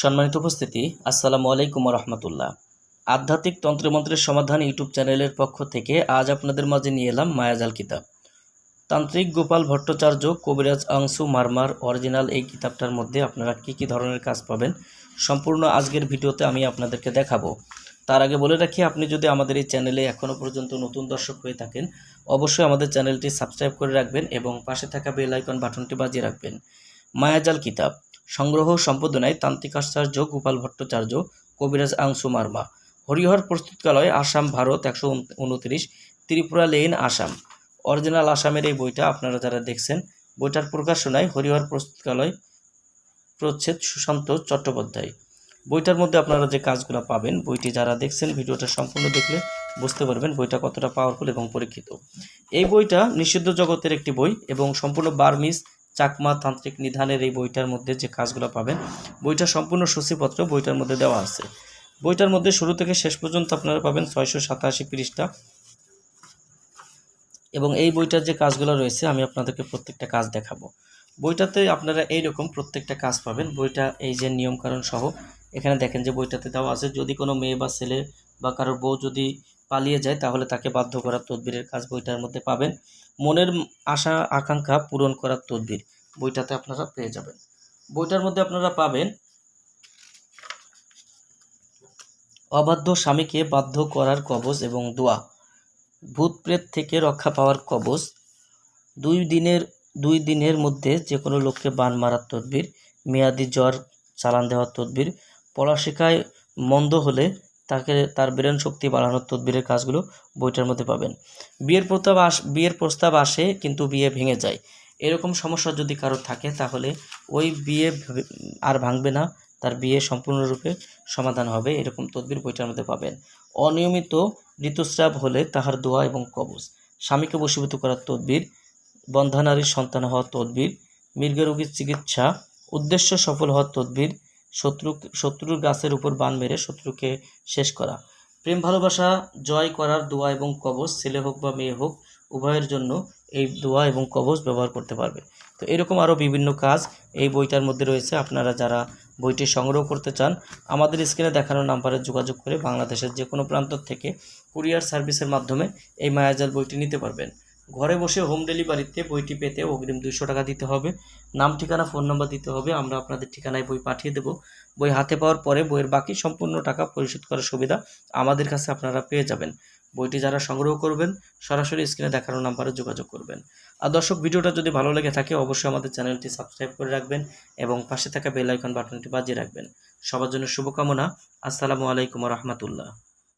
সম্মানিত উপস্থিতি, আসসালামু আলাইকুম রহমতুল্লাহ আধ্যাত্মিক তন্ত্রমন্ত্রের সমাধান ইউটিউব চ্যানেলের পক্ষ থেকে আজ আপনাদের মাঝে নিয়ে এলাম মায়াজাল কিতাব। তান্ত্রিক গোপাল ভট্টাচার্য কবিরাজ আংশু মারমার অরিজিনাল এই কিতাবটার মধ্যে আপনারা কি কি ধরনের কাজ পাবেন সম্পূর্ণ আজকের ভিডিওতে আমি আপনাদেরকে দেখাবো। তার আগে বলে রাখি, আপনি যদি আমাদের এই চ্যানেলে এখনও পর্যন্ত নতুন দর্শক হয়ে থাকেন, অবশ্যই আমাদের চ্যানেলটি সাবস্ক্রাইব করে রাখবেন এবং পাশে থাকা বেল আইকন বাটনটি বাজিয়ে রাখবেন। মায়াজাল কিতাব সংগ্রহ সম্পাদনায় তান্ত্রিক তান্ত্রিকাচার্য গোপাল ভট্টাচার্য, কবিরাজ আংশু মার্মা। হরিহর প্রস্তুতকালয় আসাম, ভারত, একশো উনত্রিশ, ত্রিপুরা লেন, আসাম। অরিজিনাল আসামের এই বইটা আপনারা যারা দেখছেন, বইটার প্রকাশনায় হরিহর প্রস্তুতকালয় প্রচ্ছেদ সুশান্ত চট্টোপাধ্যায়। বইটার মধ্যে আপনারা যে কাজগুলো পাবেন, বইটি যারা দেখছেন, ভিডিওটা সম্পূর্ণ দেখলে বুঝতে পারবেন বইটা কতটা পাওয়ারফুল এবং পরীক্ষিত। এই বইটা নিষিদ্ধ জগতের একটি বই এবং সম্পূর্ণ বার্মিস চাকমা তান্ত্রিক নিধানের এই বইটার মধ্যে যে কাজগুলো পাবেন, বইটা সম্পূর্ণ সূচিপত্র বইটার মধ্যে দেওয়া আছে। বইটার মধ্যে শুরু থেকে শেষ পর্যন্ত আপনারা পাবেন ছয়শো সাতাশি পৃষ্ঠা। এবং এই বইটার যে কাজগুলো রয়েছে, আমি আপনাদেরকে প্রত্যেকটা কাজ দেখাবো। বইটাতে আপনারা এইরকম প্রত্যেকটা কাজ পাবেন। বইটা এই যে নিয়মকানুন সহ, এখানে দেখেন যে বইটাতে দেওয়া আছে, যদি কোনো মেয়ে বা ছেলে বা কারোর বউ যদি পালিয়ে যায়, তাহলে তাকে বাধ্য করার তদবিরের কাজ বইটার মধ্যে পাবেন। মনের আশা, আকাঙ্ক্ষা পূরণ করার তদবির বইটাতে আপনারা পেয়ে যাবেন। বইটার মধ্যে আপনারা পাবেন, অবাধ্য স্বামীকে বাধ্য করার কবজ এবং দোয়া। ভূত প্রেত থেকে রক্ষা পাওয়ার কবজ। দুই দিনের দুই দিনের মধ্যে যে কোনো লোককে বান মারার তদবির, মেয়াদি জ্বর, চালান দেওয়ার তদবির। পড়াশেখায় মন্দ হলে তাকে তার ব্রেন শক্তি বাড়ানোর তদবিরের কাজগুলো বইটার মধ্যে পাবেন। বিয়ের প্রস্তাব আস, বিয়ের প্রস্তাব আসে কিন্তু বিয়ে ভেঙে যায়। এরকম সমস্যা যদি কারোর থাকে তাহলে ওই বিয়ে আর ভাঙবে না, তার বিয়ে সম্পূর্ণরূপে সমাধান হবে, এরকম তদবির বইটার মধ্যে পাবেন। অনিয়মিত ঋতুস্রাব হলে তাহার দোয়া এবং কবজ। স্বামীকে বশীভূত করার তদবির বন্ধানারীর সন্তান হওয়ার তদবির মৃগ রোগীর চিকিৎসা, উদ্দেশ্য সফল হওয়ার তদবির শত্রু, শত্রুর গাছের উপর বান মেরে শত্রুকে শেষ করা। প্রেম, ভালোবাসা জয় করার দোয়া এবং কবচ ছেলে হোক বা মেয়ে হোক, উভয়ের জন্য এই দোয়া এবং কবচ ব্যবহার করতে পারবে। তো এরকম আরও বিভিন্ন কাজ এই বইটার মধ্যে রয়েছে। আপনারা যারা বইটি সংগ্রহ করতে চান, আমাদের স্ক্রিনে দেখানো নাম্বারে যোগাযোগ করে বাংলাদেশের যে কোনো প্রান্ত থেকে কুরিয়ার সার্ভিসের মাধ্যমে এই মায়াজাল বইটি নিতে পারবেন। ঘরে বসে হোম ডেলিভারিতে বইটি পেতে অগ্রিম দুশো টাকা দিতে হবে। নাম, ঠিকানা ফোন নাম্বার দিতে হবে। আমরা আপনাদের ঠিকানায় বই পাঠিয়ে দেব। বই হাতে পাওয়ার পরে বইয়ের বাকি সম্পূর্ণ টাকা পরিশোধ করার সুবিধা আমাদের কাছে আপনারা পেয়ে যাবেন। বইটি যারা সংগ্রহ করবেন, সরাসরি স্ক্রিনে দেখানো নাম্বারে যোগাযোগ করবেন। আর দর্শক, ভিডিওটা যদি ভালো লেগে থাকে, অবশ্যই আমাদের চ্যানেলটি সাবস্ক্রাইব করে রাখবেন এবং পাশে থাকা বেল আইকন বাটনটি বাজিয়ে রাখবেন। সবার জন্য শুভকামনা। আসসালামু আলাইকুম রহমতুল্লাহ।